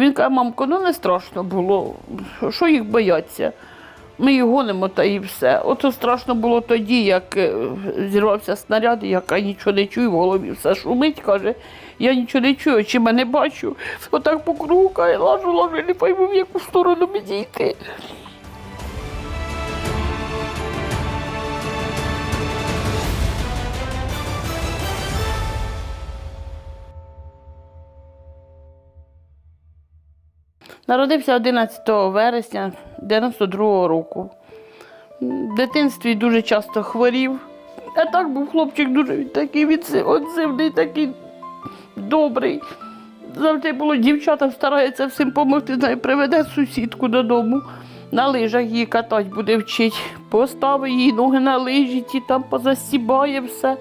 Він каже, мамко, ну не страшно було. Що їх бояться? Ми їх гонимо та і все. Ото страшно було тоді, як е, зірвався снаряд, яка нічого не чую, в голові все шумить, каже, я нічого не чую, очима не бачу. Отак по кругу каже, лажу, лажу, я не пойму, в яку сторону мені йти. Народився 11 вересня 92-го року. В дитинстві дуже часто хворів. А так був хлопчик дуже такий отзивний, такий добрий. Завжди було дівчата стараються всім допомогти. Знає, приведе сусідку додому, на лижах її катати буде вчити. Поставить її ноги на лижі, ті там позасібає все.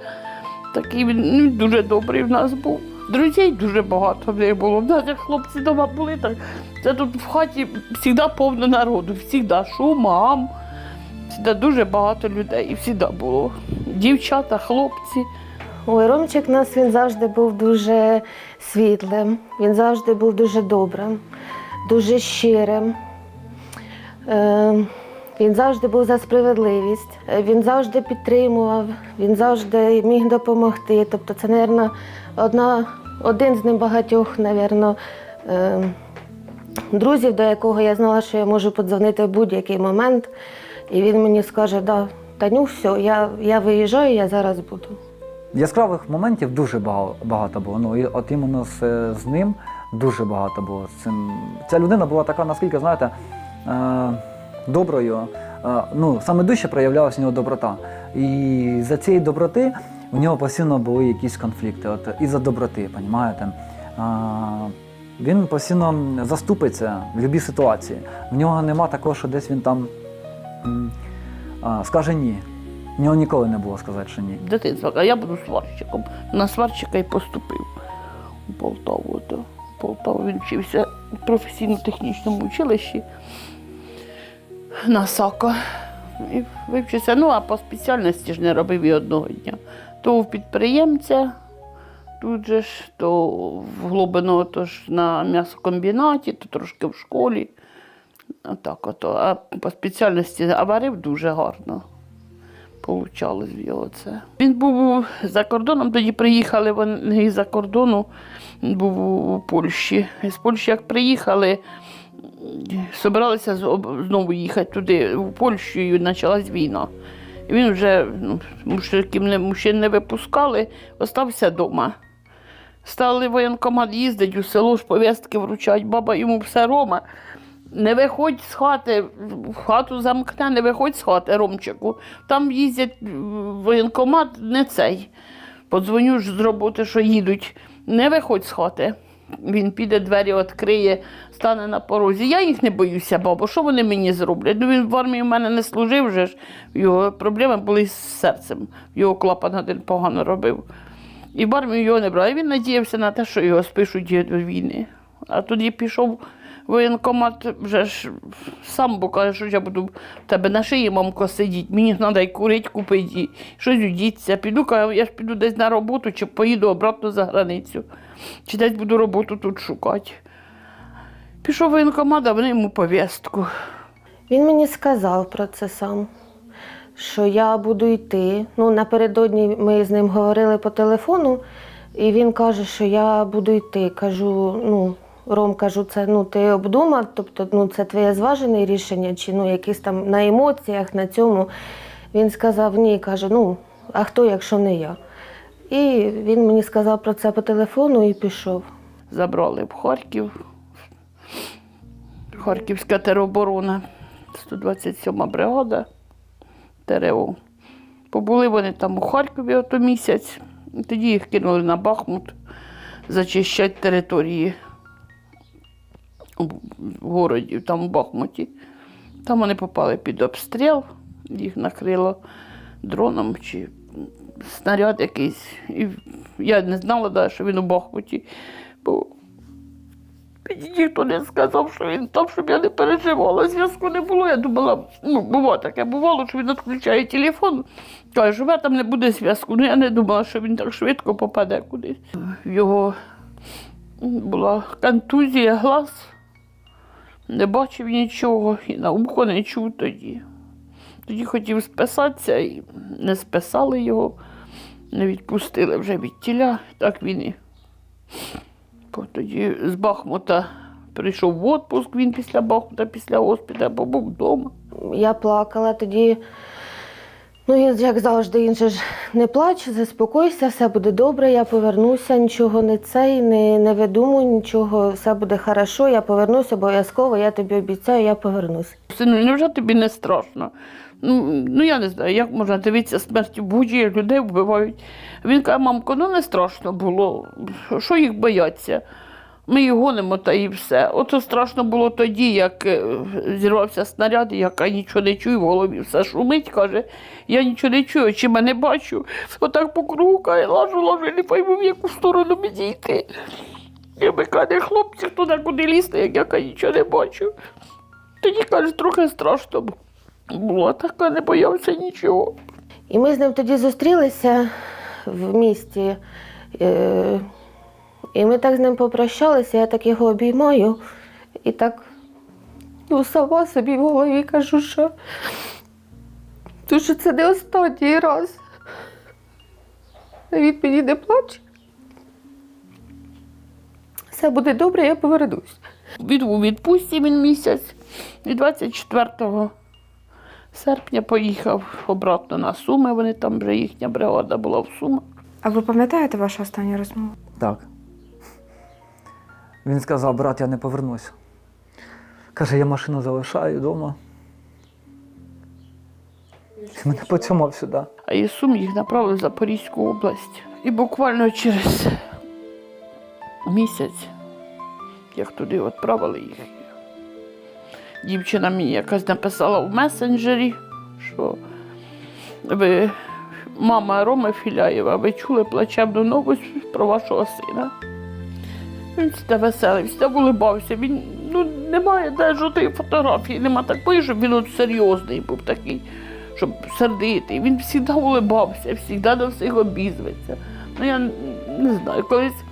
Такий він ну, дуже добрий в нас був. Друзей дуже багато в них було. В нас як хлопці вдома були, так це тут в хаті завжди повно народу, завжди шум, мам. Завжди дуже багато людей і завжди було. Дівчата, хлопці. Ой, Ромчик нас він завжди був дуже світлим, він завжди був дуже добрим, дуже щирим. Е, він завжди був за справедливість, е, він завжди підтримував, він завжди міг допомогти. Тобто це, мабуть, одна, один з небагатьох, мабуть, е, друзів, до якого я знала, що я можу подзвонити в будь-який момент. І він мені скаже, да, Таню, все, я, я виїжджаю, я зараз буду. Яскравих моментів дуже багато, було. Ну, і от іменно з, з ним дуже багато було. Цим. Ця людина була така, наскільки, знаєте, е, доброю. Е, ну, саме дужче проявлялася в нього доброта. І за цієї доброти в нього постійно були якісь конфлікти. От, із-за доброти, розумієте? Е, він постійно заступиться в будь-якій ситуації. В нього нема такого, що десь він там а, скаже ні. В нього ніколи не було сказати, що ні. Дитинство, а я буду сварщиком. На сварщика і поступив у Полтаву. Полтаву він вчився в професійно-технічному училищі на САКО. І вивчився. Ну, а по спеціальності ж не робив і одного дня. То у підприємця, тут же ж, то в Глобино, то ж на м'ясокомбінаті, то трошки в школі. Отак ото. А по спеціальності а варив дуже гарно. Получалось в його це. Він був за кордоном, тоді приїхали вони із-за кордону, був у Польщі. З Польщі, як приїхали, збиралися знову їхати туди, в Польщу, і почалась війна. Він вже ну, мужчин не випускали, остався вдома. Стали воєнкомат їздити у село ж повістки вручать, баба йому все Рома. Не виходь з хати, в хату замкне, не виходь з хати, Ромчику. Там їздять воєнкомат, не цей. Подзвоню ж з роботи, що їдуть. Не виходь з хати. Він піде, двері відкриє, стане на порозі. Я їх не боюся, бабо. Що вони мені зроблять? Ну він в армії в мене не служив, вже ж його проблеми були з серцем. Його клапан один погано робив. І в армію його не брали. Він надіявся на те, що його спишуть від війни. А тоді пішов воєнкомат, вже ж сам бо каже, що я буду в тебе на шиї, мамко, сидіти. Мені треба і курити, купити, щось удіться. Піду, каже, я ж піду десь на роботу, чи поїду обратно за границю. Чи десь буду роботу тут шукати. Пішов воєнкомат, а вони йому повістку. Він мені сказав про це сам, що я буду йти. Ну, напередодні ми з ним говорили по телефону, і він каже, що я буду йти. Кажу, ну, Ром, кажу, це ну, ти обдумав, тобто ну, це твоє зважене рішення, чи ну, якісь там на емоціях, на цьому. Він сказав, ні, каже, ну, а хто, якщо не я? І він мені сказав про це по телефону і пішов. Забрали в Харків. Харківська тероборона, 127 бригада ТРО. Побули вони там у Харкові ото місяць, тоді їх кинули на Бахмут зачищати території в городі, там в Бахмуті. Там вони попали під обстріл, їх накрило дроном чи снаряд якийсь. І я не знала, да, що він у Бахмуті. Бо ніхто не сказав, що він там, щоб я не переживала. Зв'язку не було. Я думала, ну, було таке, бувало, що він відключає телефон. Каже, в там не буде зв'язку. Ну я не думала, що він так швидко попаде кудись. Його була контузія глаз, не бачив нічого і на ухо не чув тоді. Тоді хотів списатися і не списали його, не відпустили вже від тіля, так він і. Тоді з Бахмута прийшов в відпуск, він після Бахмута, після госпіталя, побув вдома. Я плакала тоді. Ну, як завжди, він же ж не плач, заспокойся, все буде добре, я повернуся, нічого не цей, не, не видумуй, нічого, все буде хорошо, я повернусь обов'язково, я тобі обіцяю, я повернусь. Сину, невже тобі не страшно? Ну, ну я не знаю, як можна дивитися смертю буджі, людей вбивають. Він каже, мамко, ну не страшно було. Що їх бояться? Ми їх гонимо та і все. Ото страшно було тоді, як е, зірвався снаряд, і яка нічого не чую, в голові все шумить, каже, я нічого не чую, очима не бачу. Отак по кругу каже, лажу, лажу, я не пойму, в яку сторону мені йти. І ми каже, хлопці, туди куди лізти, як я каже, нічого не бачу. Тоді, каже, трохи страшно бу- було, така не боявся нічого. І ми з ним тоді зустрілися в місті. І ми так з ним попрощалися, я так його обіймаю. І так ну, сама собі в голові кажу, що, то, що це не останній раз. А він мені не плаче. Все буде добре, я повернусь. Він у відпустці він місяць, і 24 серпня поїхав обратно на Суми. Вони там вже їхня бригада була в Сумах. А ви пам'ятаєте вашу останню розмову? Так. Він сказав, брат, я не повернусь. Каже, я машину залишаю вдома. І мене поцьомав сюди. А із Сум їх направили в Запорізьку область. І буквально через місяць, як туди відправили їх, дівчина мені якась написала в месенджері, що ви, мама Роми Філяєва, ви чули плачевну новость про вашого сина. Він всегда веселий, всегда улибався. Він ну, немає де жодної фотографії, нема такої, щоб він от серйозний був такий, щоб сердитий. Він завжди улибався, завжди до всіх обізветься. Ну я не знаю, колись.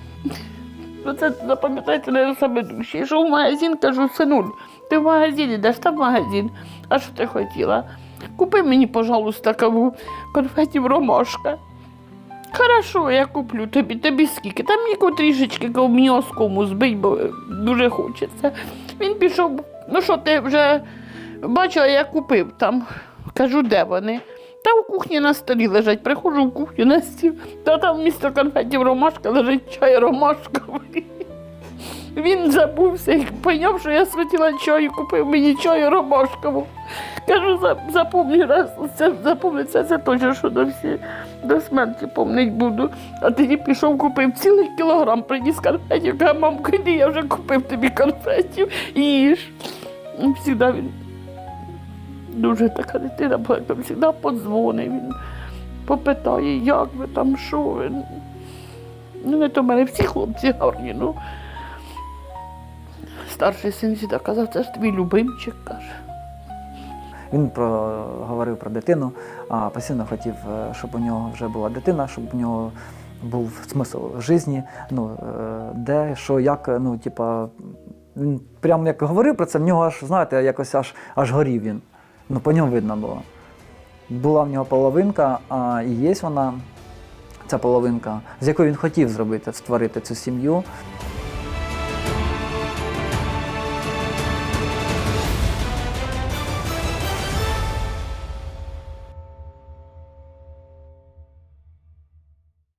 Ну, це запам'ятайте не саме душі. Йшов в магазин, кажу, синуль, ти в магазин йдеш, там магазин. А що ти хотіла? Купи мені, пожалуйста, каву конфетів ромашка. Хорошо, я куплю тобі, тобі скільки. Там мені трішечки кав збить, бо дуже хочеться. Він пішов, ну що ти вже бачила, я купив там. Кажу, де вони? Та в кухні на столі лежать. Приходжу в кухню на стіл, та там місто конфетів ромашка лежить чай ромашковий. Він забувся і поняв, що я схотіла чаю, купив мені чаю ромашкову. Кажу, «За- запомни раз, це запомни, це, точно, що до всі до смерті помнить буду. А тоді пішов, купив цілий кілограм, приніс конфетів. Каже, мамка, іди, я вже купив тобі конфетів і їж. І Всігда він дуже така дитина, була, він завжди подзвонить, він попитає, як ви там, що ви. Ну, не то в мене всі хлопці гарні, ну. Старший син завжди казав, це ж твій любимчик, каже. Він про, говорив про дитину, а постійно хотів, е, щоб у нього вже була дитина, щоб у нього був смисл житті, ну, е, де, що, як, ну, типа, він прямо як говорив про це, в нього аж, знаєте, якось аж, аж горів він. Ну, по ньому видно було. Була в нього половинка, а і є вона, ця половинка, з якою він хотів зробити, створити цю сім'ю.